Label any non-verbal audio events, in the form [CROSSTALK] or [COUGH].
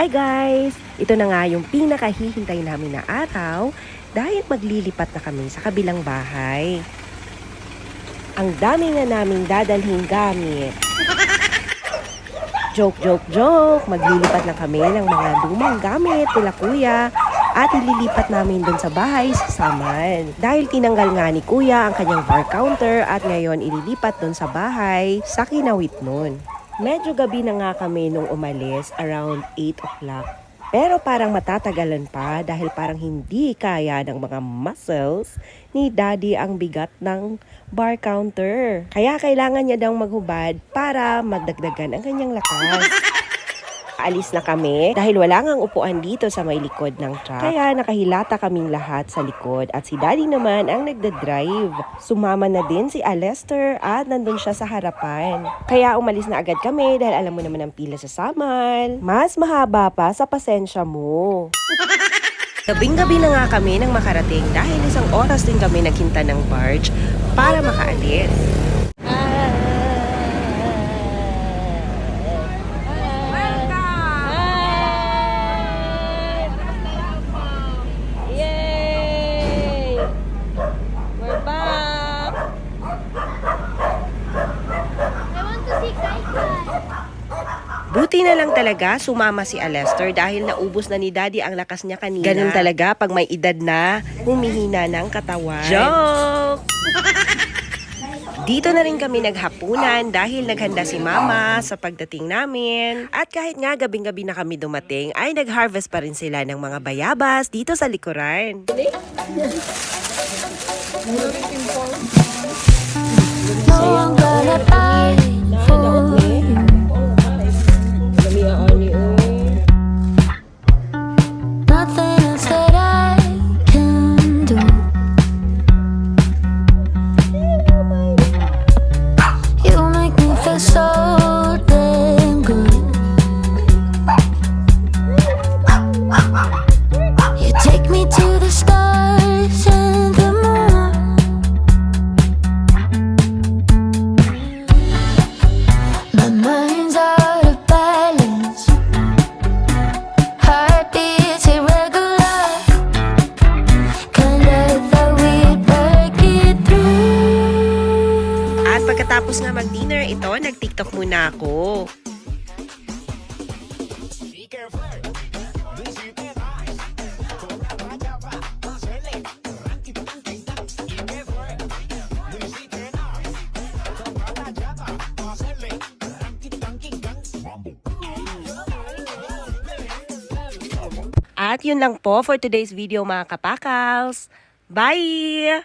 Hi guys! Ito na nga yung pinakahihintay namin na araw dahil maglilipat na kami sa kabilang bahay. Ang dami nga naming dadalhin gamit. Joke, joke, joke! Maglilipat na kami ng mga lumang gamit nila kuya at ililipat namin dun sa bahay sa Saman. Dahil tinanggal nga ni kuya ang kanyang bar counter at ngayon ililipat dun sa bahay sa kinawit nun. Medyo gabi na nga kami nung umalis, around 8 o'clock. Pero parang matatagalan pa dahil parang hindi kaya ng mga muscles ni daddy ang bigat ng bar counter. Kaya kailangan niya daw maghubad para magdagdagan ang kanyang lakas. [LAUGHS] Alis na kami dahil wala ngang upuan dito sa may likod ng truck. Kaya nakahilata kaming lahat sa likod at si daddy naman ang nagda-drive. Sumama na din si Alester at nandun siya sa harapan. Kaya umalis na agad kami dahil alam mo naman ang pila sa samal. Mas mahaba pa sa pasensya mo. [LAUGHS] Gabing-gabi na nga kami nang makarating dahil isang oras din kami naghinta ng barge para makaalis. Buti na lang talaga sumama si Alester dahil naubos na ni Daddy ang lakas niya kanina. Ganun talaga pag may edad na, humihina ng katawan. Joke! [LAUGHS] Dito na rin kami naghapunan dahil naghanda si Mama sa pagdating namin. At kahit nga gabing-gabi na kami dumating, ay nag-harvest pa rin sila ng mga bayabas dito sa likuran. No, pagkatapos nga mag-dinner, ito, nag-tiktok muna ako. At yun lang po for today's video mga kapakals. Bye!